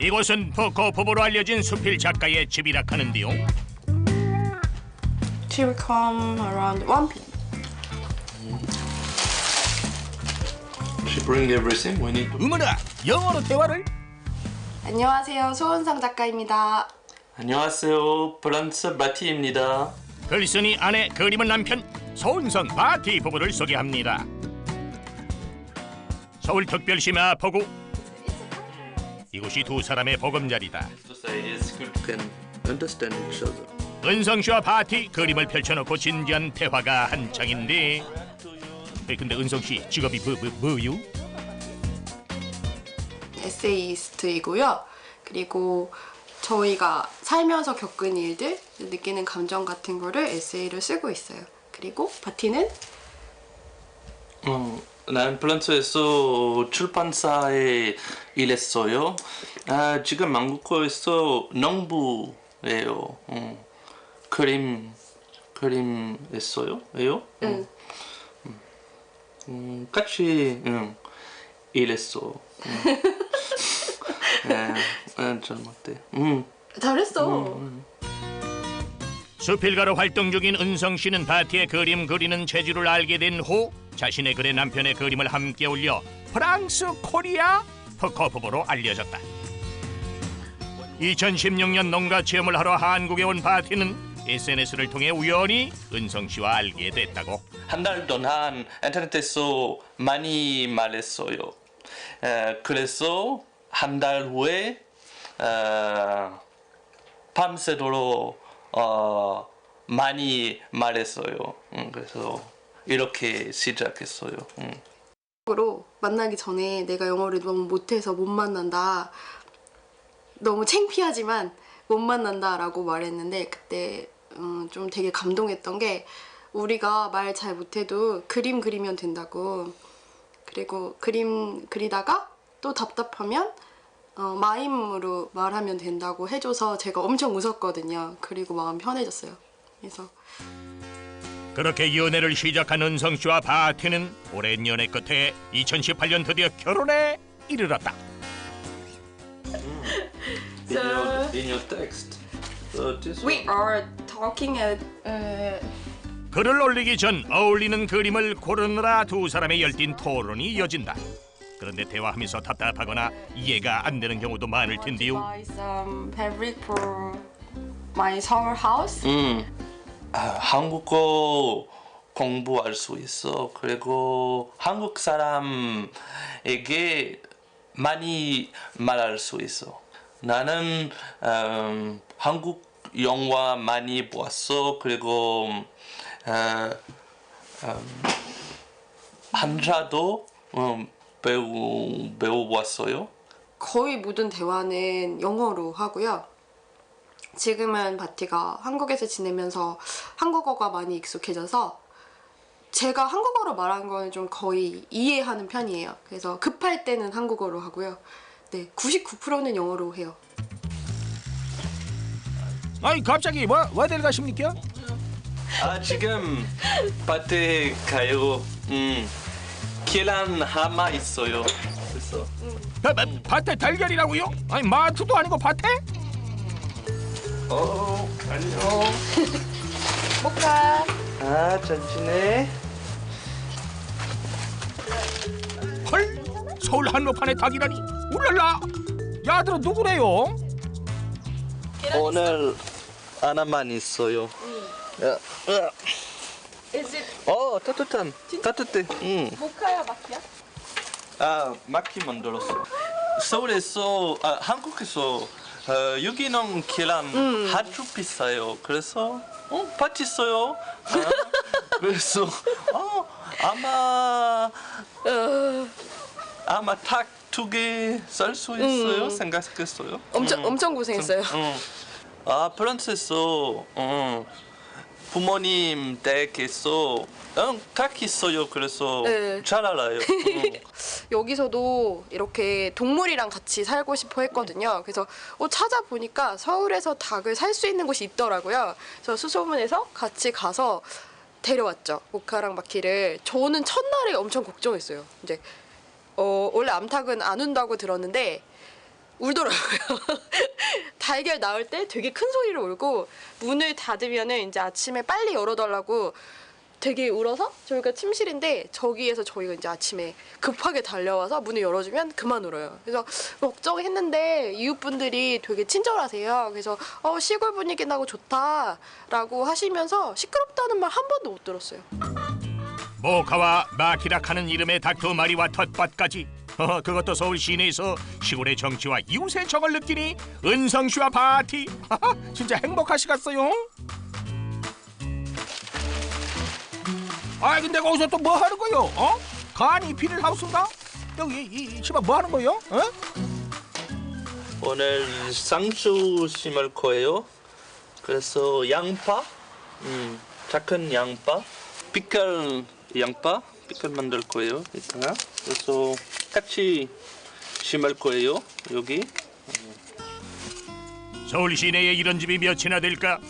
이곳은 포커포보로 알려진 수필 작가의 집이라 하는데요. She will come around 1 p.m. She bring everything we need. 어머나 영어로 대화를 안녕하세요. 소은상 작가입니다. 안녕하세요. 프랑스 바티입니다. 글쓴이 아내 그림은 남편 소은성 바티 부부를 소개합니다. 서울특별시 마포구 이곳이 두 사람의 보금자리다. 은성 씨와 바티 그림을 펼쳐놓고 진지한 대화가 한창인데 에, 근데 은성 씨 직업이 뭐, 뭐, 뭐요? 에세이스트이고요. 그리고 저희가 살면서 겪은 일들, 느끼는 감정 같은 거를 에세이를 쓰고 있어요. 그리고 바티는 어, 난 프랑스에서 출판사에 일했어요. 아, 지금 한국어에서 농부예요. 어, 그림 그림 했어요? 예요? 응. 음, 같이 응, 일했어. 응. 네, 아, 잘못돼. 음. 잘했어. 수필가로 활동 중인 은성 씨는 바티의 그림 그리는 재주를 알게 된 후 자신의 글에 남편의 그림을 함께 올려 프랑스 코리아 부부로 알려졌다. 2016년 농가 체험을 하러 한국에 온 바티는 SNS를 통해 우연히 은성 씨와 알게 됐다고. 한달 동안 인터넷에서 많이 말했어요. 에, 그래서 한 달 후에 에, 밤새도록 어, 많이 말했어요. 음, 그래서 이렇게 시작했어요. 음. 으로 만나기 전에 내가 영어를 너무 못해서 못 만난다. 너무 창피하지만 못 만난다라고 말했는데 그때 음, 좀 되게 감동했던 게 우리가 말 잘 못해도 그림 그리면 된다고. 그리고 그림 그리다가 또 답답하면 어, 마임으로 말하면 된다고 해줘서 제가 엄청 웃었거든요. 그리고 마음 편해졌어요. 그래서 그렇게 연애를 시작한 은성 씨와 바티는 오랜 연애 끝에 2018년 드디어 결혼에 이르렀다. In your, in your text. So this we one. are talking at uh, 글을 올리기 전 어울리는 그림을 고르느라 두 사람의 열띤 토론이 이어진다. 그런데 대화하면서 답답하거나 이해가 안 되는 경우도 많을 텐데요. buy some fabric for my summer house. 음, 아, 한국어 공부할 수 있어. 그리고 한국 사람에게 많이 말할 수 있어. 나는 음, 한국 영화 많이 보았어. 그리고 어, 음, 한자도 음, 배우 배워봤어요. 거의 모든 대화는 영어로 하고요. 지금은 바티가 한국에서 지내면서 한국어가 많이 익숙해져서 제가 한국어로 말하는 거는 좀 거의 이해하는 편이에요. 그래서 급할 때는 한국어로 하고요. 네, 99%는 영어로 해요. 아니 갑자기 뭐 어딜 가십니까? 아 지금 밭에 가요. 음 계란 하나 있어요. 그래서 바, 바, 밭에 달걀이라고요? 아니 마트도 아니고 밭에? 어 안녕. 모카. 아잘 지내? 헐 서울 한복판에 닭이라니 울랄라 야들은 누구래요? 오늘 하나만 있어요. 야, 야. Is it 어 따뜻한 따뜻해. 응. 모카야 마키야? 아 마키 만들었어. 서울에서 아 한국에서 어, 유기농 계란 아주 비싸요. 그래서 어밭 있어요. 아, 그래서 어 아마 아마 닭 두개쌀수 있어요. 생각했어요. 엄청 음. 엄청 고생했어요. 응. 아 프랑스에서 어, 부모님 댁에서 응, 닭 있어요. 그래서 네. 잘 알아요. 응. 여기서도 이렇게 동물이랑 같이 살고 싶어 했거든요. 그래서 어, 찾아보니까 서울에서 닭을 살 수 있는 곳이 있더라고요. 그래서 수소문해서 같이 가서 데려왔죠. 모카랑 마키를. 저는 첫날에 엄청 걱정했어요. 이제 어, 원래 암탉은 안 운다고 들었는데 울더라고요. 달걀 나올 때 되게 큰 소리로 울고 문을 닫으면은 이제 아침에 빨리 열어달라고 되게 울어서 저희가 침실인데 저기에서 저희가 이제 아침에 급하게 달려와서 문을 열어주면 그만 울어요. 그래서 걱정했는데 이웃분들이 되게 친절하세요. 그래서 어, 시골 분위기 나고 좋다라고 하시면서 시끄럽다는 말 한 번도 못 들었어요. 모카와 마키라카는 이름의 닭 두 마리와 텃밭까지 어, 그것도 서울 시내에서 시골의 정치와 이웃의 정을 느끼니 은성 씨와 바티 하하, 진짜 행복하시겠어요? 아 근데 거기서 또 뭐 하는 거요? 어? 간이 비닐 하우스인가? 여기 이, 이 집안 뭐 하는 거요? 어? 오늘 상추 심을 거예요. 그래서 양파, 음, 작은 양파, 피클 양파, 피클 만들 거예요. 이따가 그래서 같이 심을 거예요. 여기 서울 시내에 이런 집이 몇이나 될까?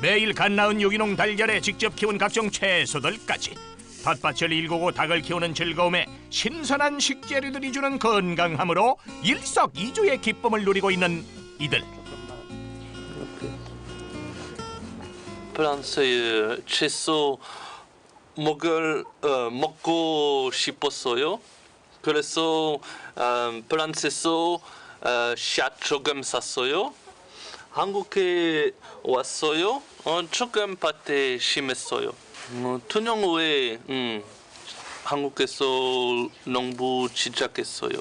매일 갓 낳은 유기농 달걀에 직접 키운 각종 채소들까지 텃밭을 일구고 닭을 키우는 즐거움에 신선한 식재료들이 주는 건강함으로 일석이조의 기쁨을 누리고 있는 이들 프랑스의 채소 먹을 어, 먹고 싶었어요. 그래서 어, 프랑스에서 어, 샷 조금 샀어요. 한국에 왔어요. 어, 조금 밭에 심했어요. 어, 투명 후에 음, 한국에서 농부 시작했어요.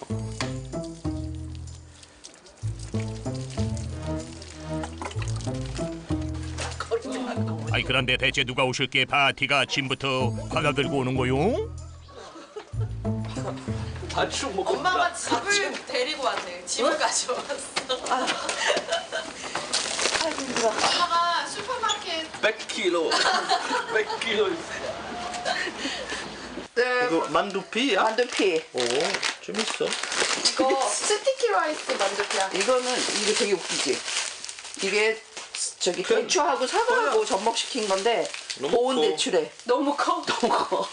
아이 그런데 대체 누가 오실 게 파티가 짐부터 과가 들고 오는 거요? 아주 먹었다. 엄마가 집을 데리고 왔네요. 집을 가져왔어. 엄마가 슈퍼마켓 100kg. 100kg. 이거 만두피야? 만두피 오, 좀 있어. 이거 스티키 라이스 만두피야. 이거는 이게 되게 웃기지 이게 저기 그- 대추하고 사과하고 접목시킨 건데 너무 고운 커. 대추래 너무 커. 너무 커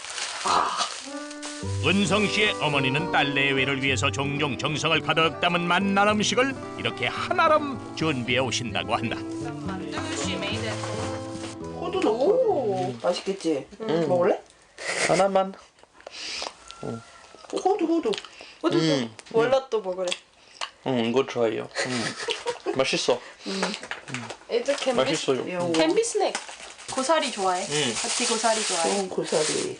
은성 씨의 어머니는 딸 내 외를 위해서 종종 정성을 가득 담은 맛난 음식을 이렇게 한아름 준비해 오신다고 한다. 만두시 메이드. 호두 넣고 맛있겠지 먹을래? 하나만. 호두 호두 호두도 월라 또 먹으래. 응, 이거 좋아요. 음. 맛있어. 애들 캔비 맛있어요. 캔비 스낵. 고사리 좋아해. 응. 같이 고사리 좋아해. 좋은 고사리 음,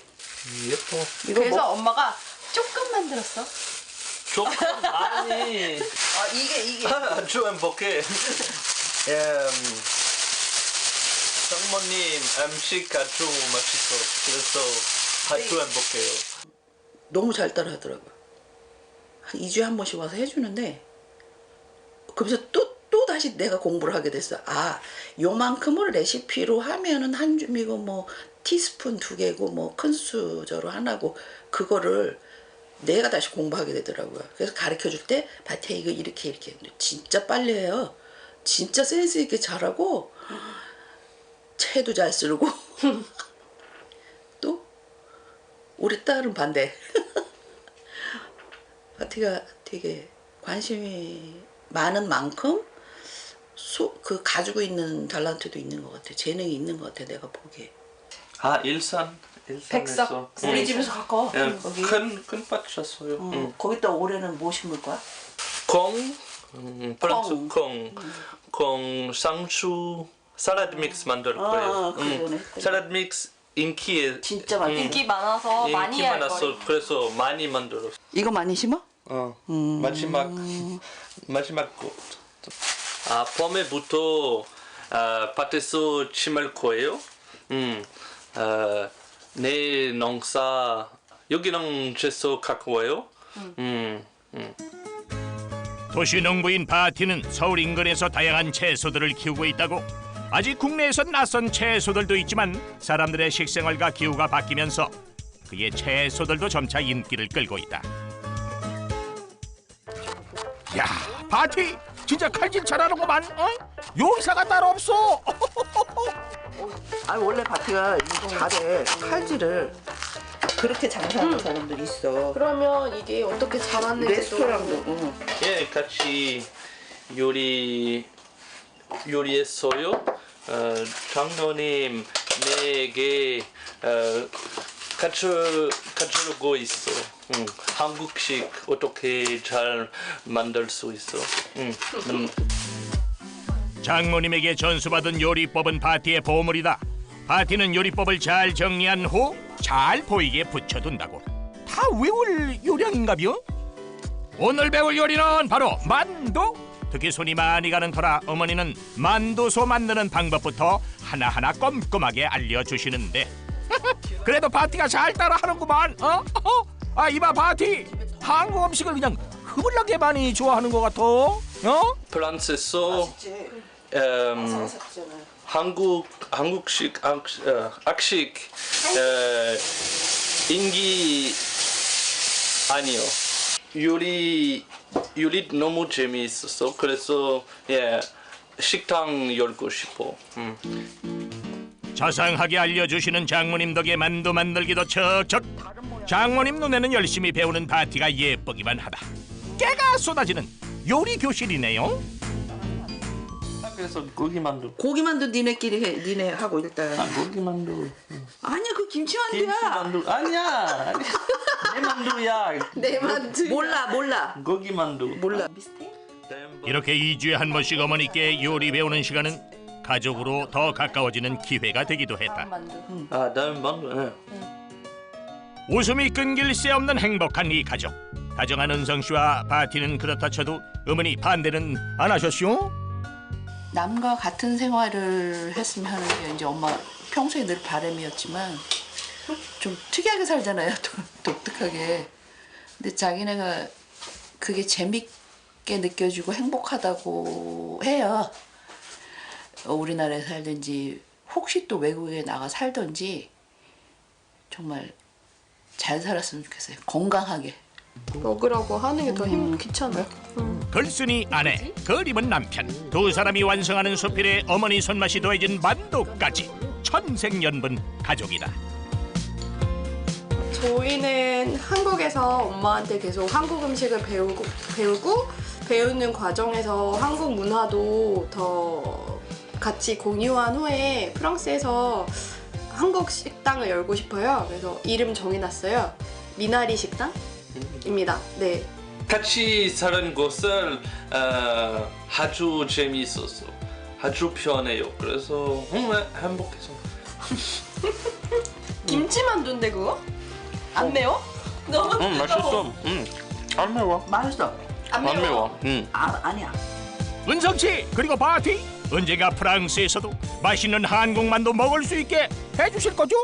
예뻐. 이거 그래서 뭐? 엄마가 조금 만들었어. 조금 아니. 아 이게 이게 아주 행복해. 음, 장모님 음식 아주 맛있어. 그래서 아주 행복해요. 너무 잘 따라하더라고요 한 2주에 한 번씩 와서 해주는데 그러면서 또, 또 다시 내가 공부를 하게 됐어 아 요만큼을 레시피로 하면은 한 줌이고 뭐 티스푼 두 개고 뭐 큰 수저로 하나고 그거를 내가 다시 공부하게 되더라고요 그래서 가르쳐 줄때 바티야 이거 이렇게 이렇게 진짜 빨리 해요 진짜 센스 있게 잘하고 채도 잘 쓰고 또 우리 딸은 반대. 파티가 되게 관심이 많은 만큼 소, 그 가지고 있는 달란트도 있는 것 같아. 재능이 있는 것 같아. 내가 보기에. 아 일산. 일산에서. 백석. 우리 응. 집에서 가까워. 예, 거기. 큰 큰 밭 샀어요. 어, 응. 거기다 올해는 뭐 심을 거야? 콩, 음, 프랑스 콩. 콩, 콩, 상추, 살라드 믹스 만들 거예요. 아, 그래. 살라드 믹스 인기에 진짜 많이. 인기 많아서 많이 인기 할 많았어. 거리. 그래서 많이 만들었어. 이거 많이 심어? 어. 음. 마지막 마지막 거. 아 봄에부터 아, 밭에서 심을 거예요. 음, 아, 내 농사 여기랑 제서 가까워요. 음, 음. 도시 농부인 바티는 서울 인근에서 다양한 채소들을 키우고 있다고. 아직 국내에선 낯선 채소들도 있지만 사람들의 식생활과 기후가 바뀌면서 그의 채소들도 점차 인기를 끌고 있다. 야, 바티 진짜 칼질 잘하는구만. 어? 요리사가 따로 없어. 아 원래 바티가 이거 잘해. 칼질을. 그렇게 장사하는 사람들 있어. 그러면 이게 어떻게 자랐는지도 레스토랑도. 응. 예, 같이 요리 요리했어요. 어, 장로님 내게 어, 가르쳐 가르쳐주고 있어. 응. 한국식 어떻게 잘 만들 수 있어. 응. 음, 장모님에게 전수받은 요리법은 바티의 보물이다. 바티는 요리법을 잘 정리한 후 잘 보이게 붙여둔다고. 다 외울 요령인가벼? 오늘 배울 요리는 바로 만두. 특히 손이 많이 가는 터라 어머니는 만두소 만드는 방법부터 하나하나 꼼꼼하게 알려주시는데 그래도 바티가 잘 따라하는구만. 어? 어? 아 이봐 바티 한국 음식을 그냥 흐물나게 많이 좋아하는 것 같아. 어? 프랑스에서 음, 한국 한국식 악, 어, 악식 어, 인기 아니요. 요리 요리 너무 재미있었어. 그래서 예 식당 열고 싶어. 음. 자상하게 알려주시는 장모님 덕에 만두 만들기도 척척. 장모님 눈에는 열심히 배우는 바티가 예쁘기만 하다. 깨가 쏟아지는 요리 교실이네요 그래서 고기 만두. 고기만두 니네끼리 해. 니네 하고 일단. 고기 만두. 아니야 그 김치 김치만두야. 만두. 아니야. 내 만두야. 내 만두 몰라 몰라. 고기 만두. 몰라. 이렇게 2주에 한 번씩 어머니께 요리 배우는 시간은 가족으로 더 가까워지는 기회가 되기도 했다. 아 다음 만두. 예. 웃음이 끊길 새 없는 행복한 이 가족. 다정한 은성 씨와 바티는 그렇다 쳐도 어머니 반대는 안 하셨슈? 남과 같은 생활을 했으면 하는 게 이제 엄마 평소에 늘 바람이었지만 좀 특이하게 살잖아요. 독- 독특하게. 근데 자기네가 그게 재밌게 느껴지고 행복하다고 해요. 어, 우리나라에 살든지 혹시 또 외국에 나가 살든지 정말 잘 살았으면 좋겠어요. 건강하게. 먹으라고 하는 게 더 힘 귀찮아 글쓴이 아내, 그림은 남편. 두 사람이 완성하는 수필에 어머니 손맛이 더해진 만두까지. 천생연분 가족이다. 저희는 한국에서 엄마한테 계속 한국 음식을 배우고 배우고 배우는 과정에서 한국 문화도 더 같이 공유한 후에 프랑스에서 한국 식당을 열고 싶어요. 그래서 이름 정해놨어요. 미나리 식당 입니다. 네. 같이 사는 곳은 어, 아주 재미있었어. 아주 편해요. 그래서 정말 행복해서. 김치만두인데 그거? 안 매워? 너무 음 맛있어. 음. 안 매워. 맛있어. 안 매워. 안 매워. 음. 아, 아니야. 은성 씨 그리고 바티 언제가 프랑스에서도 맛있는 한국 만두 먹을 수 있게 해주실 거죠?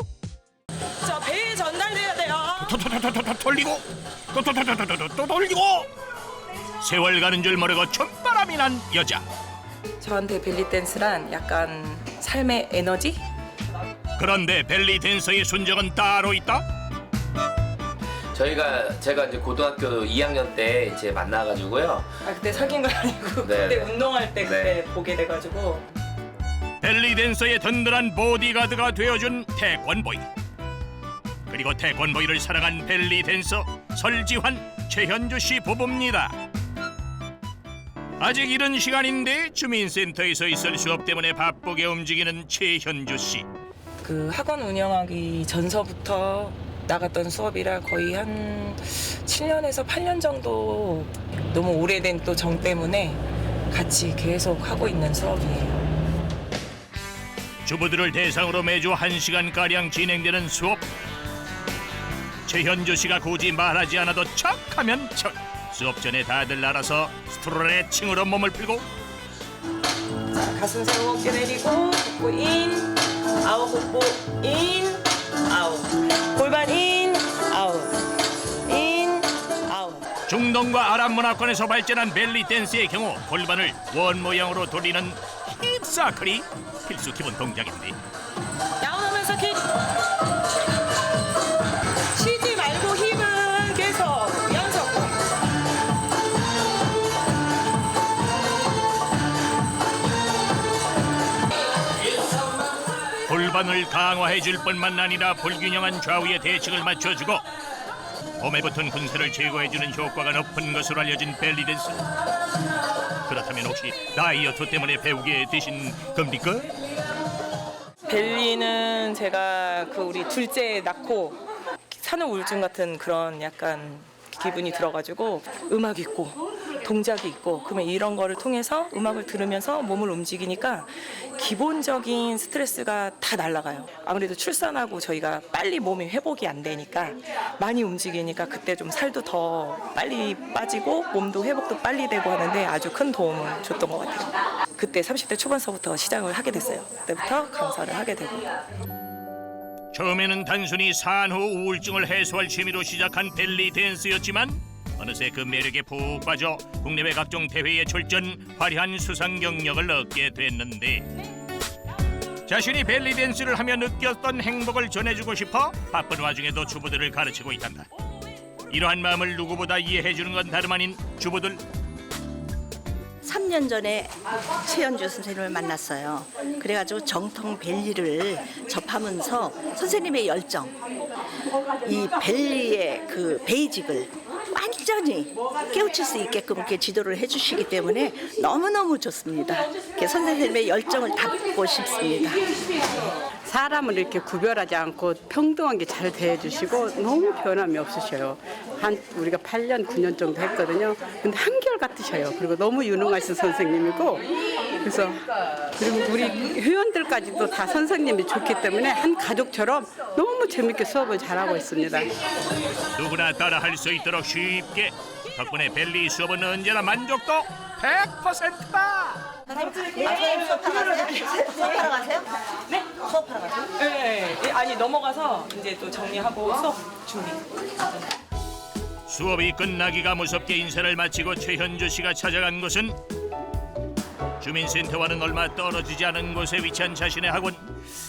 저 배에 전달돼야 돼요. 돌리고 또또또또또 또 돌리고 세월 가는 줄 모르고 촌바람이 난 여자 저한테 벨리 댄스란 약간 삶의 에너지? 그런데 벨리 댄서의 순정은 따로 있다 저희가 제가 이제 고등학교 2학년 때 이제 만나가지고요. 아 그때 사귄 건 아니고 네. 그때 운동할 때 그때 네. 보게 돼가지고 벨리 댄서의 든든한 보디가드가 되어준 태권보이 그리고 태권보이를 사랑한 벨리 댄서 설지환 최현주 씨 부부입니다. 아직 이른 시간인데 주민센터에서 있을 수업 때문에 바쁘게 움직이는 최현주 씨. 그 학원 운영하기 전서부터 나갔던 수업이라 거의 한 7년에서 8년 정도 너무 오래된 또 정 때문에 같이 계속 하고 있는 수업이에요. 주부들을 대상으로 매주 한시간가량 진행되는 수업 최현주 씨가 굳이 말하지 않아도 척하면 척. 수업 전에 다들 알아서 스트레칭으로 몸을 풀고. 가슴 세우고 어깨 내리고 복부 인 아웃 복부 인 아웃 골반 인 아웃 인 아웃 중동과 아랍 문화권에서 발전한 벨리 댄스의 경우 골반을 원 모양으로 돌리는 힙사클이 필수 기본 동작인데 골반을 강화해줄 뿐만 아니라 불균형한 좌우의 대칭을 맞춰주고 몸에 붙은 군세를 제거해주는 효과가 높은 것으로 알려진 벨리댄스 그렇다면 혹시 다이어트 때문에 배우게 되신 겁니까? 벨리는 제가 그 우리 둘째 낳고 산후 우울증 같은 그런 약간 기분이 들어가지고 음악 있고 동작이 있고 그러면 이런 거를 통해서 음악을 들으면서 몸을 움직이니까 기본적인 스트레스가 다 날아가요. 아무래도 출산하고 저희가 빨리 몸이 회복이 안 되니까 많이 움직이니까 그때 좀 살도 더 빨리 빠지고 몸도 회복도 빨리 되고 하는데 아주 큰 도움을 줬던 것 같아요. 그때 30대 초반서부터 시작을 하게 됐어요. 그때부터 강사를 하게 되고. 처음에는 단순히 산후 우울증을 해소할 취미로 시작한 벨리 댄스였지만 어느새 그 매력에 푹 빠져 국내외 각종 대회에 출전 화려한 수상 경력을 얻게 됐는데 자신이 벨리 댄스를 하며 느꼈던 행복을 전해주고 싶어 바쁜 와중에도 주부들을 가르치고 있단다. 이러한 마음을 누구보다 이해해주는 건 다름 아닌 주부들 3년 전에 최연주 선생님을 만났어요. 그래가지고 정통 벨리를 접하면서 선생님의 열정, 이 벨리의 그 베이직을 완전히 깨우칠 수 있게끔 이렇게 지도를 해주시기 때문에 너무너무 좋습니다. 이렇게 선생님의 열정을 담고 싶습니다. 사람을 이렇게 구별하지 않고 평등하게 잘 대해주시고 너무 변함이 없으셔요. 한 우리가 8년, 9년 정도 했거든요. 근데 한결 같으셔요. 그리고 너무 유능하신 선생님이고 그래서 그리고 우리 회원들까지도 다 선생님이 좋기 때문에 한 가족처럼 너무 재밌게 수업을 잘하고 있습니다. 누구나 따라할 수 있도록 쉽게 덕분에 벨리 수업은 언제나 만족도 100%다. 네, 네. 아니 넘어가서 이제 또 정리하고 수업 준비. 수업이 끝나기가 무섭게 인사를 마치고 최현주 씨가 찾아간 곳은 주민센터와는 얼마 떨어지지 않은 곳에 위치한 자신의 학원.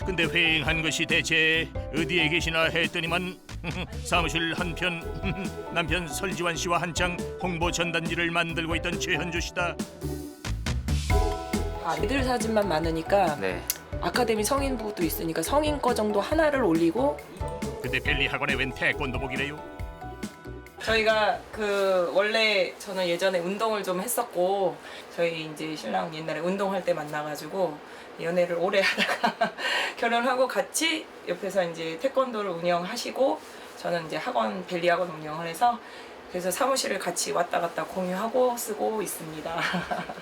근데 휑한 것이 대체 어디에 계시나 했더니만 사무실 한편 남편 설지환 씨와 한창 홍보 전단지를 만들고 있던 최현주 씨다. 아이들 사진만 많으니까 네. 아카데미 성인부도 있으니까 성인 거 정도 하나를 올리고 근데 벨리 학원에 웬 태권도복이래요? 저희가 그 원래 저는 예전에 운동을 좀 했었고 저희 이제 신랑 옛날에 운동할 때 만나가지고 연애를 오래 하다가 결혼하고 같이 옆에서 이제 태권도를 운영하시고 저는 이제 학원 벨리 학원 운영을 해서 그래서 사무실을 같이 왔다 갔다 공유하고 쓰고 있습니다.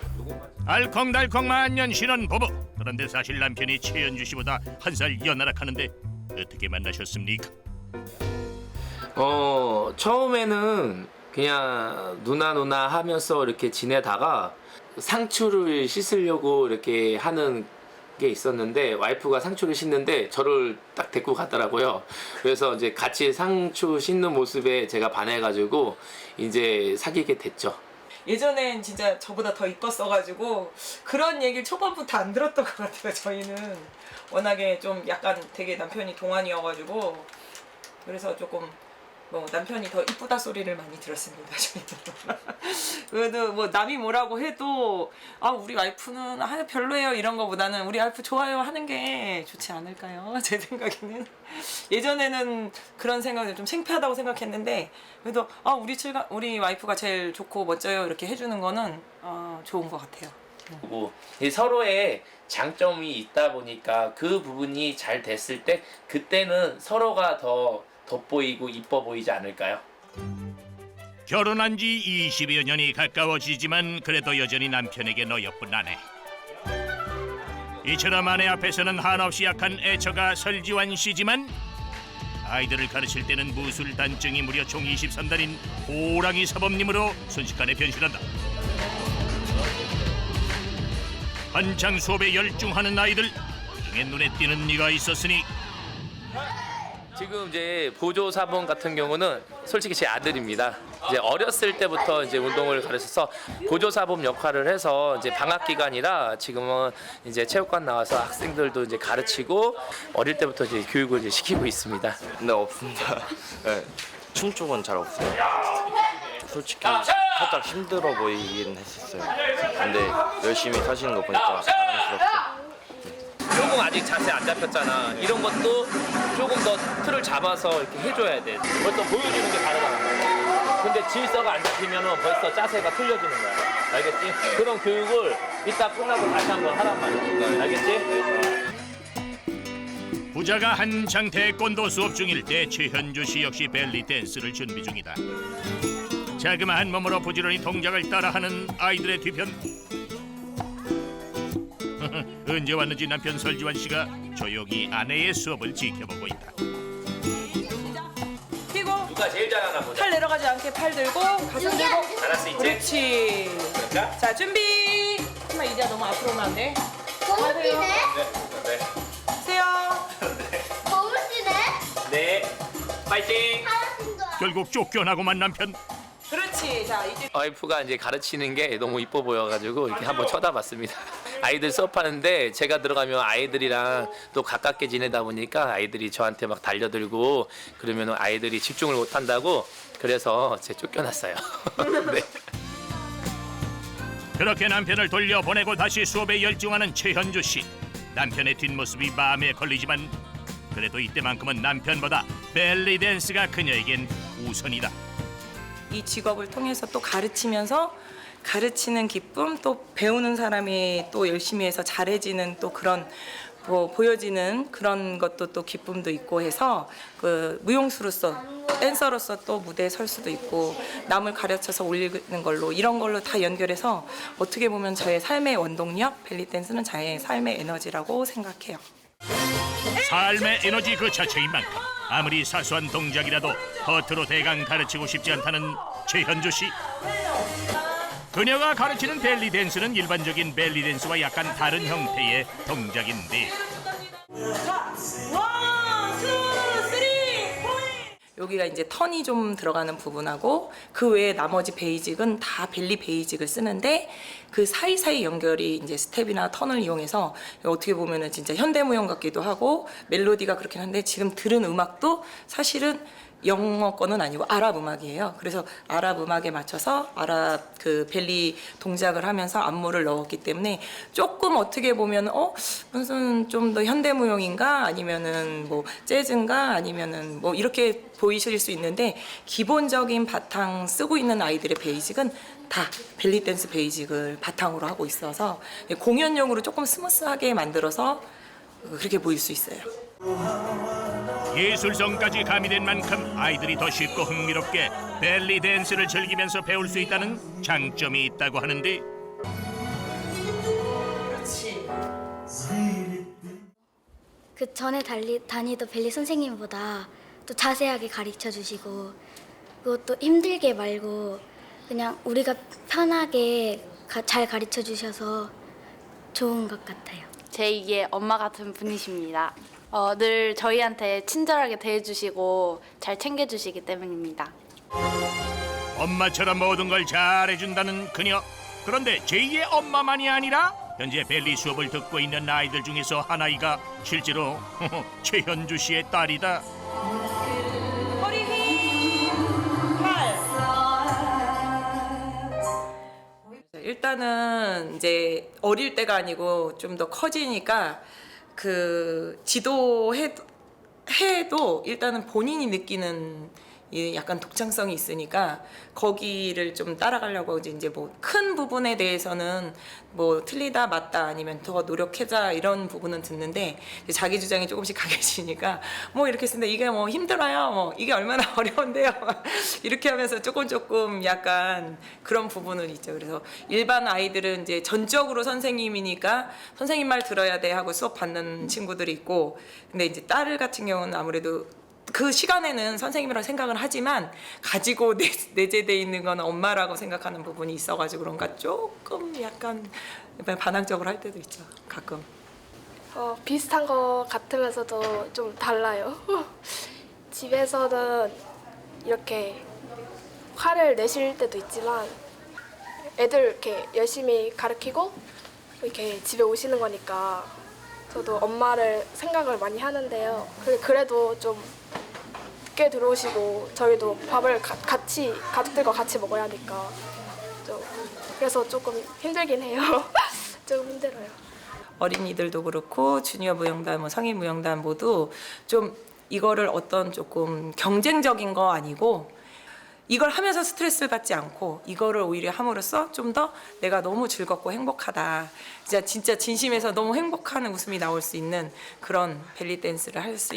알콩달콩 만년 신혼 부부. 그런데 사실 남편이 최현주 씨보다 한 살 연하락 하는데 어떻게 만나셨습니까? 어 처음에는 그냥 누나 누나 하면서 이렇게 지내다가 상추를 씻으려고 이렇게 하는 게 있었는데 와이프가 상추를 씻는데 저를 딱 데리고 가더라고요. 그래서 이제 같이 상추 씻는 모습에 제가 반해가지고 이제 사귀게 됐죠. 예전엔 진짜 저보다 더 이뻤어가지고 그런 얘기를 초반부터 안 들었던 것 같아요. 저희는 워낙에 좀 약간 되게 남편이 동안이어가지고 그래서 조금 뭐 남편이 더 이쁘다 소리를 많이 들었습니다. 그래도 뭐 남이 뭐라고 해도 아 우리 와이프는 아 별로예요 이런 거보다는 우리 와이프 좋아요 하는 게 좋지 않을까요? 제 생각에는 예전에는 그런 생각을 좀 창피하다고 생각했는데 그래도 아 우리 칠가 우리 와이프가 제일 좋고 멋져요 이렇게 해주는 거는 어, 좋은 것 같아요. 뭐이 서로의 장점이 있다 보니까 그 부분이 잘 됐을 때 그때는 서로가 더 돋보이고 이뻐 보이지 않을까요? 결혼한 지 20여 년이 가까워지지만 그래도 여전히 남편에게 너여뿐 아내. 이처럼 아내 앞에서는 한없이 약한 애처가 설지환 씨지만 아이들을 가르칠 때는 무술 단증이 무려 총 23단인 호랑이 사범님으로 순식간에 변신한다. 한창 수업에 열중하는 아이들 중에 눈에 띄는 이가 있었으니 지금 이제 보조 사범 같은 경우는 솔직히 제 아들입니다. 이제 어렸을 때부터 이제 운동을 가르쳐서 보조 사범 역할을 해서 이제 방학 기간이라 지금은 이제 체육관 나와서 학생들도 이제 가르치고 어릴 때부터 이제 교육을 이제 시키고 있습니다. 네 없습니다. 네, 춤 쪽은 잘 없어요. 솔직히 살짝 힘들어 보이긴 했었어요. 근데 열심히 사시는 거 보니까 조금 아직 자세 안 잡혔잖아. 이런 것도 조금 더 틀을 잡아서 이렇게 해줘야 돼. 벌써 보여주는 게 다르다. 근데 질서가 안 잡히면은 벌써 자세가 틀려지는 거야. 알겠지? 그런 교육을 이따 끝나고 다시 한번 하란 말이야. 알겠지? 부자가 한창 태권도 수업 중일 때 최현주 씨 역시 벨리 댄스를 준비 중이다. 자그마한 몸으로 부지런히 동작을 따라하는 아이들의 뒤편. 언제 왔는지 남편 설지환 씨가 조용히 아내의 수업을 지켜보고 있다. 뛰고 누가 제일 잘하나 보자. 팔 내려가지 않게 팔 들고 가슴 들고 잘할 수 있지? 그렇지 그럴까? 자 준비 정말 이제 너무 앞으로 오면 안돼 너무 뛰네? 네. 세요 너무 뛰네? 네. 파이팅! 하나씩도 안 결국 쫓겨나고만 남편. 그렇지 자 이제 와이프가 이제 가르치는 게 너무 이뻐 보여가지고 이렇게 한번 쳐다봤습니다. 아이들 수업하는데 제가 들어가면 아이들이랑 또 가깝게 지내다 보니까 아이들이 저한테 막 달려들고 그러면 아이들이 집중을 못 한다고 그래서 제 쫓겨났어요. 네. 그렇게 남편을 돌려보내고 다시 수업에 열중하는 최현주 씨. 남편의 뒷모습이 마음에 걸리지만 그래도 이때만큼은 남편보다 벨리 댄스가 그녀에겐 우선이다. 이 직업을 통해서 또 가르치면서 가르치는 기쁨 또 배우는 사람이 또 열심히 해서 잘해지는 또 그런 뭐 보여지는 그런 것도 또 기쁨도 있고 해서 그 무용수로서 댄서로서 또 무대에 설 수도 있고 남을 가르쳐서 올리는 걸로 이런 걸로 다 연결해서 어떻게 보면 저의 삶의 원동력 벨리 댄스는 저의 삶의 에너지라고 생각해요. 삶의 에너지 그 자체인 만큼 아무리 사소한 동작이라도 겉으로 대강 가르치고 싶지 않다는 최현주 씨. 그녀가 가르치는 벨리 댄스는 일반적인 벨리 댄스와 약간 다른 형태의 동작인데. 여기가 이제 턴이 좀 들어가는 부분하고 그 외에 나머지 베이직은 다 벨리 베이직을 쓰는데 그 사이사이 연결이 이제 스텝이나 턴을 이용해서 어떻게 보면은 진짜 현대무용 같기도 하고 멜로디가 그렇긴 한데 지금 들은 음악도 사실은 영어 거는 아니고 아랍 음악이에요. 그래서 아랍 음악에 맞춰서 아랍 그 벨리 동작을 하면서 안무를 넣었기 때문에 조금 어떻게 보면 어 무슨 좀 더 현대무용인가 아니면은 뭐 재즈인가 아니면은 뭐 이렇게 보이실 수 있는데 기본적인 바탕 쓰고 있는 아이들의 베이직은 다 벨리 댄스 베이직을 바탕으로 하고 있어서 공연용으로 조금 스무스하게 만들어서 그렇게 보일 수 있어요. 예술성까지 가미된 만큼 아이들이 더 쉽고 흥미롭게 벨리 댄스를 즐기면서 배울 수 있다는 장점이 있다고 하는데 그 전에 달리, 다니던 벨리 선생님보다 또 자세하게 가르쳐 주시고 그것도 힘들게 말고 그냥 우리가 편하게 가- 잘 가르쳐 주셔서 좋은 것 같아요. 제2의 엄마 같은 분이십니다. 어, 늘 저희한테 친절하게 대해주시고 잘 챙겨주시기 때문입니다. 엄마처럼 모든 걸 잘해준다는 그녀. 그런데 제2의 엄마만이 아니라 현재 벨리 수업을 듣고 있는 아이들 중에서 한 아이가 실제로 최현주 씨의 딸이다. 허리 힘, 팔. 일단은 이제 어릴 때가 아니고 좀 더 커지니까 그 지도해 해도 일단은 본인이 느끼는 이 약간 독창성이 있으니까 거기를 좀 따라가려고 이제 이제 뭐 큰 부분에 대해서는 뭐 틀리다 맞다 아니면 더 노력해자 이런 부분은 듣는데 자기 주장이 조금씩 강해지니까 뭐 이렇게 쓰는데 이게 뭐 힘들어요? 뭐 이게 얼마나 어려운데요? 이렇게 하면서 조금 조금 약간 그런 부분은 있죠. 그래서 일반 아이들은 이제 전적으로 선생님이니까 선생님 말 들어야 돼 하고 수업 받는 친구들이 있고 근데 이제 딸 같은 경우는 아무래도 그 시간에는 선생님이라고 생각을 하지만 가지고 내, 내재돼 있는 건 엄마라고 생각하는 부분이 있어가지고 그런가 조금 약간 반항적으로 할 때도 있죠 가끔 어, 비슷한 것 같으면서도 좀 달라요. 집에서는 이렇게 화를 내실 때도 있지만 애들 이렇게 열심히 가르치고 이렇게 집에 오시는 거니까 저도 엄마를 생각을 많이 하는데요. 그- 그래도 좀 늦게 들어오시고 저희도 밥을 가- 같이 가족들과 같이 먹어야 하니까 좀 그래서 조금 힘들긴 해요. 조금 힘들어요. 어린이들도 그렇고 주니어 무용단, 뭐 성인 무용단 모두 좀 이거를 어떤 조금 경쟁적인 거 아니고 이걸 하면서 스트레스를 받지 않고 이거를 오히려 함으로써 좀 더 내가 너무 즐겁고 행복하다. 진짜 진짜 진심에서 너무 행복한 웃음이 나올 수 있는 그런 벨리 댄스를 할 수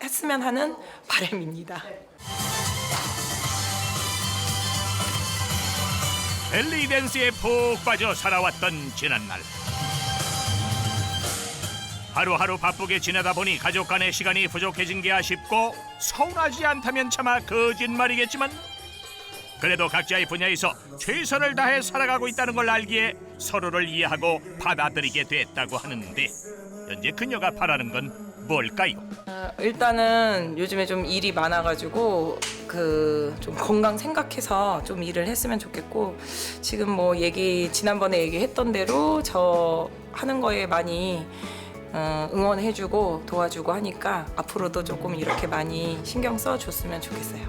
했으면 하는 바람입니다. 벨리 댄스에 푹 빠져 살아왔던 지난날 하루하루 바쁘게 지내다 보니 가족 간의 시간이 부족해진 게 아쉽고 서운하지 않다면 차마 거짓말이겠지만 그래도 각자의 분야에서 최선을 다해 살아가고 있다는 걸 알기에 서로를 이해하고 받아들이게 됐다고 하는데 현재 그녀가 바라는 건 뭘까요? 어, 일단은 요즘에 좀 일이 많아가지고 그 좀 건강 생각해서 좀 일을 했으면 좋겠고 지금 뭐 얘기 지난번에 얘기했던 대로 저 하는 거에 많이 어, 응원해주고 도와주고 하니까 앞으로도 조금 이렇게 많이 신경 써줬으면 좋겠어요.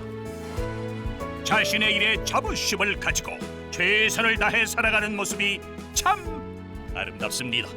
자신의 일에 자부심을 가지고 최선을 다해 살아가는 모습이 참 아름답습니다.